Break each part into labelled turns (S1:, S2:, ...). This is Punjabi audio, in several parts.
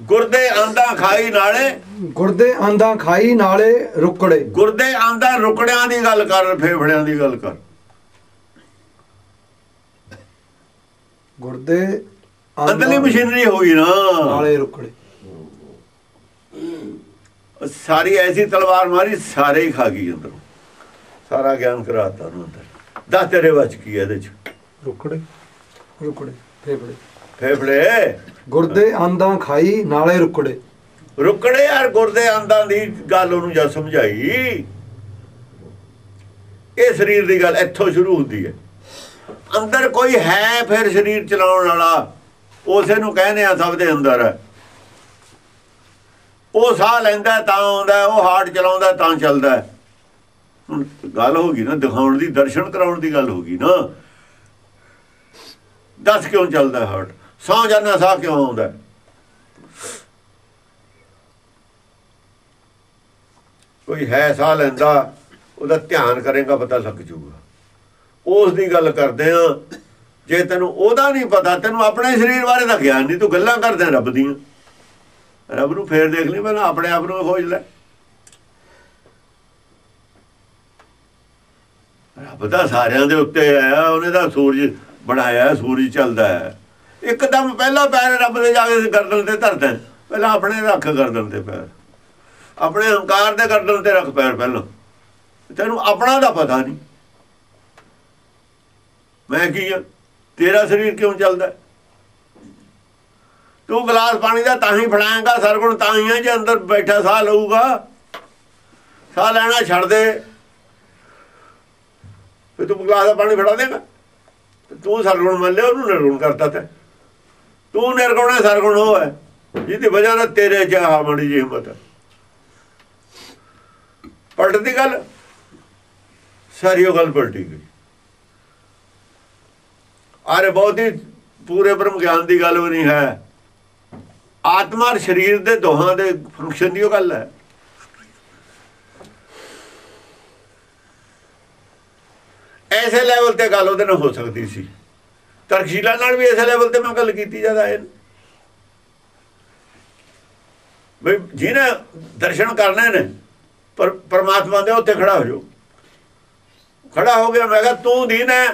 S1: ਗੁਰਦੇ ਆਂਦਾ ਖਾਈ ਨਾਲੇ।
S2: ਗੁਰਦੇ ਆਂਦਾ ਖਾਈ ਨਾਲੇ ਰੁਕੜੇ।
S1: ਗੁਰਦੇ ਆਂਦਾ ਰੁਕੜਿਆਂ ਦੀ ਗੱਲ ਕਰ ਫੇਫੜਿਆਂ ਦੀ ਗੱਲ ਕਰ।
S2: ਗੁਰਦੇ
S1: ਅੰਦਰਲੀ ਮਸ਼ੀਨਰੀ ਹੋਈ ਨਾ।
S2: ਨਾਲੇ ਰੁਕੜੇ।
S1: ਸਾਰੀ ਐਸੀ ਤਲਵਾਰ ਮਾਰੀ ਸਾਰੇ ਹੀ ਖਾ ਗਈ ਅੰਦਰੋਂ। ਸਾਰਾ ਗਿਆਨ ਕਰਾਤਾ ਉਹਨੂੰ ਅੰਦਰ। ਦੱਸ ਤੇਰੇ ਵਿੱਚ ਕੀ ਇਹਦੇ ਚ?
S2: ਰੁਕੜੇ ਰੁਕੜੇ ਫੇਫੜੇ।
S1: ਫੇਫੜੇ।
S2: ਗੁਰਦੇ ਆਂਦਾ ਖਾਈ ਨਾਲੇ ਰੁਕੜੇ।
S1: ਰੁਕੜੇ ਯਾਰ ਗੁਰਦੇ ਆਂਦਾਂ ਦੀ ਗੱਲ ਉਹਨੂੰ ਜਦ ਸਮਝਾਈ। ਇਹ ਸਰੀਰ ਦੀ ਗੱਲ ਇੱਥੋਂ ਸ਼ੁਰੂ ਹੁੰਦੀ ਹੈ। ਅੰਦਰ ਕੋਈ ਹੈ ਫਿਰ ਸਰੀਰ ਚਲਾਉਣ ਵਾਲਾ ਉਸੇ ਨੂੰ ਕਹਿੰਦੇ ਆ ਸਭ ਦੇ ਅੰਦਰ। ਉਹ ਸਾਹ ਲੈਂਦਾ ਤਾਂ ਆਉਂਦਾ ਉਹ ਹਾਰਟ ਚਲਾਉਂਦਾ ਤਾਂ ਚੱਲਦਾ ਗੱਲ ਹੋ ਗਈ ਨਾ ਦਿਖਾਉਣ ਦੀ ਦਰਸ਼ਨ ਕਰਾਉਣ ਦੀ ਗੱਲ ਹੋ ਗਈ ਨਾ। ਦੱਸ ਕਿਉਂ ਚੱਲਦਾ ਹਾਰਟ? ਸਾਹ ਜਾਣਾ ਸਾਹ ਕਿਉਂ ਆਉਂਦਾ? ਕੋਈ ਹੈ ਸਾਹ ਲੈਂਦਾ, ਉਹਦਾ ਧਿਆਨ ਕਰੇਗਾ, ਪਤਾ ਲੱਗ ਜਾਊਗਾ। ਉਸ ਦੀ ਗੱਲ ਕਰਦੇ ਆ ਜੇ ਤੈਨੂੰ ਉਹਦਾ ਨਹੀਂ ਪਤਾ, ਤੈਨੂੰ ਆਪਣੇ ਸਰੀਰ ਬਾਰੇ ਤਾਂ ਗਿਆਨ ਨਹੀਂ, ਤੂੰ ਗੱਲਾਂ ਕਰਦਾ ਰੱਬ ਦੀਆਂ। ਰੱਬ ਨੂੰ ਫੇਰ ਦੇਖ ਲਈ, ਪਹਿਲਾਂ ਆਪਣੇ ਆਪ ਨੂੰ ਖੋਜ ਲੈ। ਰੱਬ ਤਾਂ ਸਾਰਿਆਂ ਦੇ ਉੱਤੇ ਆਇਆ, ਉਹਨੇ ਤਾਂ ਸੂਰਜ ਬਣਾਇਆ, ਸੂਰਜ ਚੱਲਦਾ ਹੈ। ਇੱਕਦਮ ਪਹਿਲਾ ਪੈਰ ਰੱਬ ਦੇ ਜਾ ਕੇ ਗਰਦਨ ਤੇ ਧਰਦਾ ਪਹਿਲਾਂ ਆਪਣੇ ਰੱਖ ਗਰਦਨ ਤੇ ਪੈਰ। ਆਪਣੇ ਹੰਕਾਰ ਦੇ ਗਰਦਨ ਤੇ ਰੱਖ ਪੈਰ ਪਹਿਲਾਂ। ਤੈਨੂੰ ਆਪਣਾ ਦਾ ਪਤਾ ਨਹੀਂ। ਮੈਂ ਕੀ ਆ? ਤੇਰਾ ਸਰੀਰ ਕਿਉਂ ਚੱਲਦਾ? ਤੂੰ ਗਲਾਸ ਪਾਣੀ ਦਾ ਤਾਂ ਹੀ ਫੜਾਏਗਾ, ਸਰਗੁਣ ਤਾਂ ਹੀ ਹੈ ਜੇ ਅੰਦਰ ਬੈਠਾ ਸਾਹ ਲਊਗਾ। ਸਾਹ ਲੈਣਾ ਛੱਡ ਦੇ। ਫਿਰ ਤੂੰ ਗਲਾਸ ਦਾ ਪਾਣੀ ਫੜਾ ਦੇਗਾ। ਤੂੰ ਸਰਗੁਣ ਮੰਨ ਲਿਆ ਉਹਨੂੰ ਨਿਰਗੁਣ ਕਰਤਾ ਤੇ। ਤੂੰ ਨਿਰਗੁਣ ਹੈ ਸਰਗੁਣ ਉਹ ਹੈ ਜਿਹਦੀ ਵਜ੍ਹਾ ਨਾਲ ਤੇਰੇ ਚ ਆ ਮੜੀ ਜੀ ਹਿੰਮਤ। ਹੈ ਪਲਟਦੀ ਗੱਲ? ਸਾਰੀ ਉਹ ਗੱਲ ਪਲਟੀ ਗਈ। ਆਰੇ ਬਹੁਤ ਹੀ ਪੂਰੇ ਬ੍ਰਹਮ ਗਿਆਨ ਦੀ ਗੱਲ ਵੀ ਨਹੀਂ ਹੈ। ਆਤਮਾ ਔਰ ਸਰੀਰ ਦੇ ਦੋਹਾਂ ਦੇ ਫੰਕਸ਼ਨ ਦੀ ਉਹ ਗੱਲ ਹੈ। ਐਸੇ ਲੈਵਲ ਤੇ ਗੱਲ ਉਹਦੇ ਨਾਲ ਹੋ ਸਕਦੀ ਸੀ। ਤਰਕਸ਼ੀਲਾ ਨਾਲ ਵੀ ਇਸ ਲੈਵਲ ਤੇ ਮੈਂ ਗੱਲ ਕੀਤੀ ਜ਼ਿਆਦਾ ਹੈ ਬਈ ਜਿਹਨੇ ਦਰਸ਼ਨ ਕਰਨੇ ਨੇ, ਪਰ ਪਰਮਾਤਮਾ ਦੇ ਉੱਤੇ ਖੜਾ ਹੋ ਜਾਓ। ਖੜਾ ਹੋ ਗਿਆ, ਮੈਂ ਕਿਹਾ ਤੂੰ ਦੀਨ ਹੈ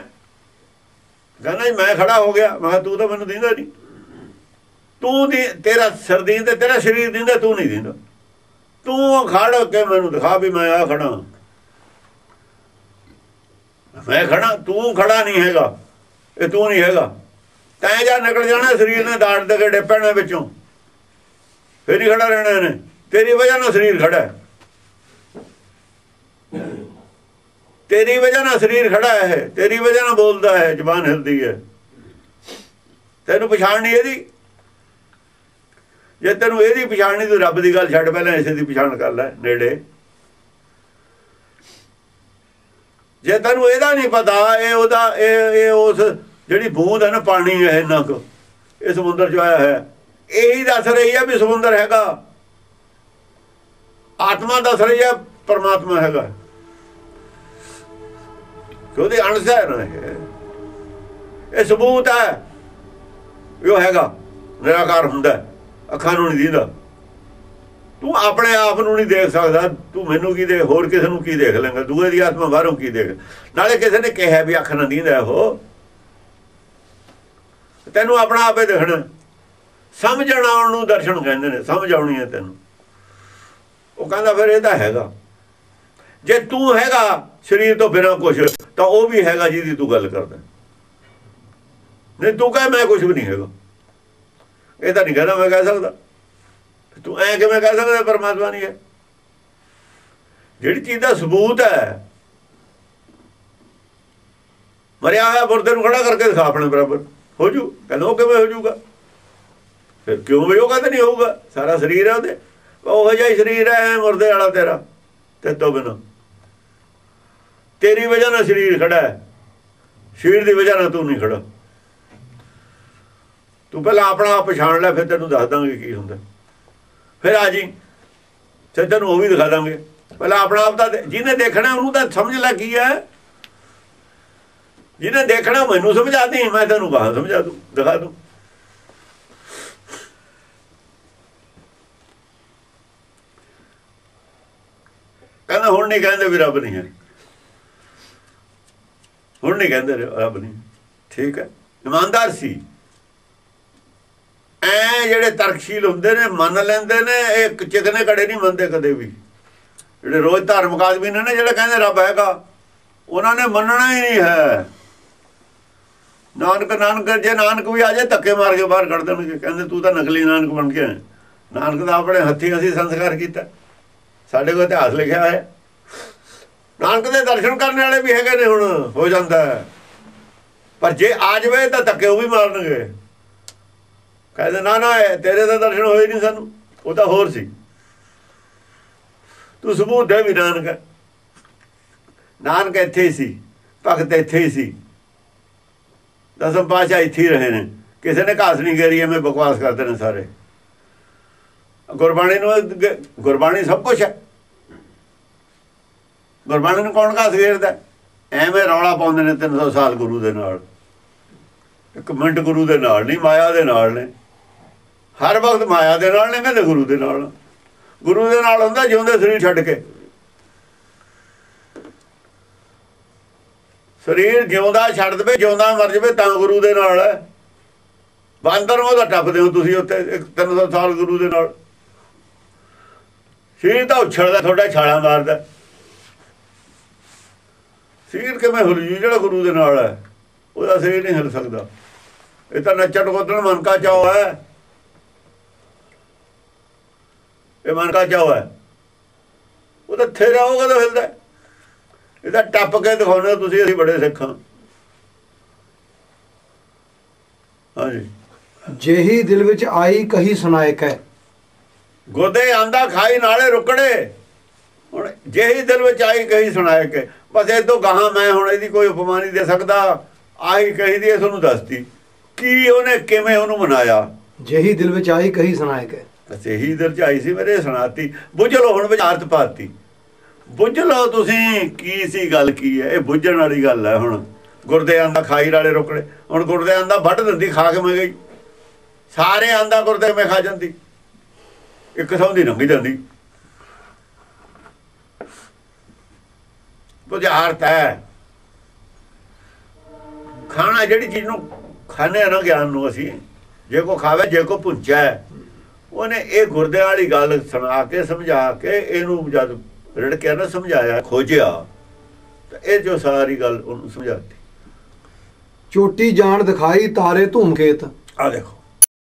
S1: ਕਹਿੰਦਾ ਜੀ, ਮੈਂ ਖੜਾ ਹੋ ਗਿਆ। ਮੈਂ ਕਿਹਾ ਤੂੰ ਤਾਂ ਮੈਨੂੰ ਦੀਂਦਾ ਨਹੀਂ। ਤੂੰ ਦੀ, ਤੇਰਾ ਸਿਰ ਦੀਂਦਾ ਤੇਰਾ ਸਰੀਰ ਦੀਂਦਾ ਤੂੰ ਨਹੀਂ ਦੀਂਦਾ। ਤੂੰ ਖੜ ਕੇ ਮੈਨੂੰ ਦਿਖਾ ਵੀ ਮੈਂ ਆ ਖੜਾ। ਮੈਂ ਖੜਾ, ਤੂੰ ਖੜਾ ਨਹੀਂ ਹੈਗਾ। ਇਹ ਤੂੰ ਨਹੀਂ ਹੈਗਾ। ਤੈਂ ਜਾ ਨਿਕਲ ਜਾਣਾ ਸਰੀਰ ਨੇ ਦਾੜ ਦੇ ਕੇ ਡੇਪਣਾ ਵਿੱਚੋਂ। ਫੇਰ ਹੀ ਖੜਾ ਰਹਿਣਾ ਇਹਨੇ। ਤੇਰੀ ਵਜ੍ਹਾ ਨਾਲ ਸਰੀਰ ਖੜਾ ਹੈ। ਤੇਰੀ ਵਜ੍ਹਾ ਨਾਲ ਸਰੀਰ ਖੜਾ ਹੈ। ਤੇਰੀ ਵਜ੍ਹਾ ਨਾਲ ਬੋਲਦਾ ਹੈ, ਜ਼ਬਾਨ ਹਿਲਦੀ ਹੈ। ਤੈਨੂੰ ਪਛਾਣ ਨਹੀਂ ਇਹਦੀ। ਜੇ ਤੈਨੂੰ ਇਹਦੀ ਪਛਾਣ ਨਹੀਂ, ਤੂੰ ਰੱਬ ਦੀ ਗੱਲ ਛੱਡ ਪਹਿਲਾਂ ਇਸੇ ਦੀ ਪਛਾਣ ਕਰ ਲੈ, ਨੇੜੇ। ਜੇ ਤੈਨੂੰ ਇਹਦਾ ਨਹੀਂ ਪਤਾ, ਇਹ ਉਹਦਾ, ਇਹ ਇਹ ਉਸ ਜਿਹੜੀ ਬੂੰਦ ਹੈ ਨਾ ਪਾਣੀ ਹੈ ਇੰਨਾ ਕੁ ਇਹ ਸਮੁੰਦਰ ਚ ਆਇਆ ਹੈ। ਇਹੀ ਦੱਸ ਰਹੀ ਹੈ ਵੀ ਸਮੁੰਦਰ ਹੈਗਾ। ਆਤਮਾ ਦੱਸ ਰਹੀ ਹੈ, ਪਰਮਾਤਮਾ ਹੈਗਾ। ਕਿ ਉਹਦੇ ਹੈ ਇਹ। ਸਬੂਤ ਹੈ ਵੀ ਉਹ ਹੈਗਾ, ਨਿਰਾਕਾਰ ਹੁੰਦਾ ਅੱਖਾਂ ਨੂੰ ਨਹੀਂ ਦਿੰਦਾ। ਤੂੰ ਆਪਣੇ ਆਪ ਨੂੰ ਨਹੀਂ ਦੇਖ ਸਕਦਾ, ਤੂੰ ਮੈਨੂੰ ਕੀ ਦੇਖ, ਹੋਰ ਕਿਸੇ ਨੂੰ ਕੀ ਦੇਖ ਲੇਗਾ ਦੂਏ ਦੀ ਆਤਮਾ ਬਾਹਰੋਂ ਕੀ ਦੇਖ। ਨਾਲੇ ਕਿਸੇ ਨੇ ਕਿਹਾ ਵੀ ਅੱਖ ਨਾ ਦਿੰਦਾ ਉਹ। ਤੈਨੂੰ ਆਪਣਾ ਆਪੇ ਦਿਖਣਾ। ਸਮਝਣ ਆਉਣ ਨੂੰ ਦਰਸ਼ਨ ਕਹਿੰਦੇ ਨੇ, ਸਮਝ ਆਉਣੀ ਹੈ ਤੈਨੂੰ। ਉਹ ਕਹਿੰਦਾ ਫਿਰ ਇਹ ਤਾਂ ਹੈਗਾ। ਜੇ ਤੂੰ ਹੈਗਾ ਸਰੀਰ ਤੋਂ ਬਿਨਾਂ ਕੁਝ ਤਾਂ ਉਹ ਵੀ ਹੈਗਾ ਜਿਹਦੀ ਤੂੰ ਗੱਲ ਕਰਦਾ। ਨਹੀਂ, ਤੂੰ ਕਹੇ ਮੈਂ ਕੁਝ ਵੀ ਨਹੀਂ ਹੈਗਾ। ਇਹ ਤਾਂ ਨਹੀਂ ਕਹਿੰਦਾ ਮੈਂ ਕਹਿ ਸਕਦਾ। ਤੂੰ ਐ ਕਿਵੇਂ ਕਹਿ ਸਕਦਾ ਪਰਮਾਤਮਾ ਨਹੀਂ ਹੈ? ਜਿਹੜੀ ਚੀਜ਼ ਦਾ ਸਬੂਤ ਹੈ, ਮਰਿਆ ਹੋਇਆ ਬੁਰਦੇ ਨੂੰ ਖੜਾ ਕਰਕੇ ਦਿਖਾ ਆਪਣੇ ਬਰਾਬਰ। ਹੋ ਜੂ ਕਹਿੰਦਾ ਉਹ ਕਿਵੇਂ ਹੋ ਜੂਗਾ ਫਿਰ ਕਿਉਂ ਵੀ ਉਹ ਕਹਿੰਦਾ ਨਹੀਂ ਹੋਊਗਾ? ਸਾਰਾ ਸਰੀਰ ਹੈ ਉਹਦੇ। ਉਹ ਜਿਹਾ ਸਰੀਰ ਹੈ ਮੁਰਦੇ ਵਾਲਾ ਤੇਰਾ ਤੇ ਤੋਂ ਬਿਨਾਂ। ਤੇਰੀ ਵਜ੍ਹਾ ਨਾਲ ਸਰੀਰ ਖੜਾ ਹੈ। ਸਰੀਰ ਦੀ ਵਜ੍ਹਾ ਨਾਲ ਤੂੰ ਨਹੀਂ ਖੜਾ ਤੂੰ ਪਹਿਲਾਂ ਆਪਣਾ ਆਪ ਪਛਾਣ ਲੈ, ਫਿਰ ਤੈਨੂੰ ਦੱਸ ਦਾਂਗੇ ਕੀ ਹੁੰਦਾ। ਫਿਰ ਆ ਜੀ ਤੇ ਤੈਨੂੰ ਉਹ ਵੀ ਦਿਖਾ ਦਾਂਗੇ। ਪਹਿਲਾਂ ਆਪਣਾ ਆਪ ਦਾ ਜਿਹਨੇ ਦੇਖਣਾ, ਉਹਨੂੰ ਤਾਂ ਸਮਝ ਲੈ ਕੀ ਹੈ। ਜਿਹਨੇ ਦੇਖਣਾ ਮੈਨੂੰ ਸਮਝਾ ਦੇ, ਮੈਂ ਤੈਨੂੰ ਬਾਹਰ ਸਮਝਾ ਦੂੰ, ਦਿਖਾ ਦੂੰ। ਕਹਿੰਦਾ, ਹੁਣ ਨਹੀਂ ਕਹਿੰਦੇ ਵੀ ਰੱਬ ਨਹੀਂ ਹੈ। ਹੁਣ ਨਹੀਂ ਕਹਿੰਦੇ ਰੱਬ ਨਹੀਂ ਠੀਕ ਹੈ। ਇਮਾਨਦਾਰ ਸੀ। ਐ ਜਿਹੜੇ ਤਰਕਸ਼ੀਲ ਹੁੰਦੇ ਨੇ, ਮੰਨ ਲੈਂਦੇ ਨੇ, ਇਹ ਚਿਕਨੇ ਘੜੇ ਨਹੀਂ ਮੰਨਦੇ ਕਦੇ ਵੀ। ਜਿਹੜੇ ਰੋਜ਼ ਧਾਰਮਿਕ ਆਦਮੀ ਨੇ ਨਾ, ਜਿਹੜੇ ਕਹਿੰਦੇ ਰੱਬ ਹੈਗਾ, ਉਹਨਾਂ ਨੇ ਮੰਨਣਾ ਹੀ ਨਹੀਂ ਹੈ। ਨਾਨਕ ਨਾਨਕ ਜੇ ਨਾਨਕ ਵੀ ਆ ਜਾਏ, ਧੱਕੇ ਮਾਰ ਕੇ ਬਾਹਰ ਕੱਢ ਦੇਣਗੇ। ਕਹਿੰਦੇ, ਤੂੰ ਤਾਂ ਨਕਲੀ ਨਾਨਕ ਬਣ ਕੇ ਆਇਆ। ਨਾਨਕ ਦਾ ਆਪਣੇ ਹੱਥੀਂ ਅਸੀਂ ਸੰਸਕਾਰ ਕੀਤਾ। ਸਾਡੇ ਕੋਲ ਇਤਿਹਾਸ ਲਿਖਿਆ ਹੈ। ਨਾਨਕ ਦੇ ਦਰਸ਼ਨ ਕਰਨ ਵਾਲੇ ਵੀ ਹੈਗੇ ਨੇ ਹੁਣ, ਹੋ ਜਾਂਦਾ ਪਰ ਜੇ ਆ ਜਾਵੇ ਤਾਂ ਧੱਕੇ ਉਹ ਵੀ ਮਾਰਨਗੇ। ਕਹਿੰਦੇ, ਨਾ ਨਾ ਤੇਰੇ ਤਾਂ ਦਰਸ਼ਨ ਹੋਏ ਨਹੀਂ ਸਾਨੂੰ। ਉਹ ਤਾਂ ਹੋਰ ਸੀ। ਤੂੰ ਸਬੂਤ ਦੇ ਵੀ ਨਾਨਕ ਨਾਨਕ ਇੱਥੇ ਹੀ ਸੀ। ਭਗਤ ਇੱਥੇ ਹੀ ਸੀ। ਦਸਮ ਪਾਸ਼ਾ ਇੱਥੇ ਹੀ ਰਹੇ ਨੇ। ਕਿਸੇ ਨੇ ਘਾਸ ਨਹੀਂ ਗੇਰੀ, ਐਵੇਂ ਬਕਵਾਸ ਕਰਦੇ ਨੇ ਸਾਰੇ। ਗੁਰਬਾਣੀ ਨੂੰ ਗੁਰਬਾਣੀ ਸਭ ਕੁਝ ਹੈ। ਗੁਰਬਾਣੀ ਨੂੰ ਕੌਣ ਘਾਸ ਗੇਰਦਾ? ਐਵੇਂ ਰੌਲਾ ਪਾਉਂਦੇ ਨੇ 300 ਸਾਲ ਗੁਰੂ ਦੇ ਨਾਲ। ਇੱਕ ਮਿੰਟ ਗੁਰੂ ਦੇ ਨਾਲ ਨਹੀਂ, ਮਾਇਆ ਦੇ ਨਾਲ ਨੇ। ਹਰ ਵਕਤ ਮਾਇਆ ਦੇ ਨਾਲ ਨੇ, ਕਹਿੰਦੇ ਗੁਰੂ ਦੇ ਨਾਲ। ਗੁਰੂ ਦੇ ਨਾਲ ਹੁੰਦਾ ਜਿਉਂਦੇ ਸਰੀਰ ਛੱਡ ਕੇ। ਸਰੀਰ ਜਿਉਂਦਾ ਛੱਡ ਦੇਵੇ, ਜਿਉਂਦਾ ਮਰ ਜਾਵੇ ਤਾਂ ਗੁਰੂ ਦੇ ਨਾਲ। ਹੈ ਬਾਂਦਰ ਨੂੰ ਤਾਂ ਟੱਪਦੇ ਹੋ ਤੁਸੀਂ ਉੱਥੇ, ਇੱਕ 300 ਸਾਲ ਗੁਰੂ ਦੇ ਨਾਲ। ਸਰੀਰ ਤਾਂ ਉਛਲਦਾ, ਤੁਹਾਡਾ ਛਾਲਾ ਮਾਰਦਾ। ਸਰੀਰ ਕਿਵੇਂ ਹਿਲ ਜੂ, ਜਿਹੜਾ ਗੁਰੂ ਦੇ ਨਾਲ ਹੈ? ਉਹਦਾ ਸਰੀਰ ਨਹੀਂ ਹਿਲ ਸਕਦਾ। ਇਹ ਤਾਂ ਨੱਚਣ ਕੋਦਣ ਮਨ ਕਾ ਚਾਉ ਹੈ। ਇਹ ਮਨ ਕਾ ਚਾਉ ਹੈ। ਉਹ ਤਾਂ ਥੇਰਾ ਹੋਗਾ ਤਾਂ ਹਿਲਦਾ। ਇਹਦਾ ਟੱਪ ਕੇ ਦਿਖਾਉਣਾ ਤੁਸੀਂ ਅਸੀਂ ਬੜੇ ਸਿੱਖ ਹਾਂ। ਹਾਂਜੀ।
S2: ਜਿਹੀ ਦਿਲ ਵਿੱਚ ਆਈ ਕਹੀ ਸੁਣਾਇਕ ਹੈ
S1: ਗੋਦੇ ਆਂਦਾ ਖਾਈ ਨਾਲੇ ਰੁਕੜੇ ਹੁਣ ਜਿਹੀ ਦਿਲ ਵਿੱਚ ਆਈ ਕਹੀ ਸੁਣਾਏ ਕਿ ਬਸ ਇਹ ਤੋਂ ਗਾਹਾਂ ਮੈਂ ਹੁਣ ਇਹਦੀ ਕੋਈ ਉਪਮਾ ਨਹੀਂ ਦੇ ਸਕਦਾ। ਆਹੀ ਕਹੀ ਦੀ ਇਹ ਤੁਹਾਨੂੰ ਦੱਸਤੀ। ਕੀ ਉਹਨੇ ਕਿਵੇਂ ਉਹਨੂੰ ਮਨਾਇਆ?
S2: ਜਿਹੀ ਦਿਲ ਵਿੱਚ ਆਈ ਕਹੀ ਸੁਣਾਇਕ ਹੈ
S1: ਬਸ ਇਹੀ ਦਿਲ ਚ ਆਈ ਸੀ ਮੇਰੇ ਸੁਣਾਤੀ। ਬੁੱਝ ਲਓ ਹੁਣ ਵਿਚਾਰਤ ਪਾਤੀ ਬੁੱਝ ਲਓ ਤੁਸੀਂ, ਕੀ ਸੀ ਗੱਲ ਕੀ ਹੈ? ਇਹ ਬੁੱਝਣ ਵਾਲੀ ਗੱਲ ਹੈ ਹੁਣ। ਗੁਰਦਿਆਂ ਦਾ ਖਾਈ ਵਾਲੇ ਰੁਕੜੇ। ਹੁਣ ਗੁਰਦਿਆਂ ਦਾ ਵੱਢ ਦਿੰਦੀ ਖਾ ਕੇ ਮੈਂ ਗਈ। ਸਾਰੇ ਆਂਦਾ ਗੁਰਦੇ ਮੈਂ ਖਾ ਜਾਂਦੀ। ਇੱਕ ਥਾਂ ਦੀ ਲੰਘੀ ਜਾਂਦੀ। ਬੁਝਾਰਤ ਹੈ। ਖਾਣਾ ਜਿਹੜੀ ਚੀਜ਼ ਨੂੰ ਖਾਣੇ ਆ ਨਾ ਗਿਆਨ ਨੂੰ ਅਸੀਂ, ਜੇ ਕੋ ਖਾਵੇ, ਜੇ ਕੋ ਪੁੱਛਿਆ ਉਹਨੇ ਇਹ ਗੁਰਦੇ ਵਾਲੀ ਗੱਲ ਸੁਣਾ ਕੇ, ਸਮਝਾ ਕੇ, ਇਹਨੂੰ ਜਦ ਰੜਕਿਆ ਨਾ ਸਮਝਾਇਆ ਖੋਜਿਆ ਤਾਂ ਇਹ ਜੋ ਸਾਰੀ ਗੱਲ ਉਹਨੂੰ ਸਮਝਾਤੀ।
S2: ਚੋਟੀ ਜਾਣ ਦਿਖਾਈ ਤਾਰੇ ਧੂਮਕੇਤ
S1: ਆ ਦੇਖੋ।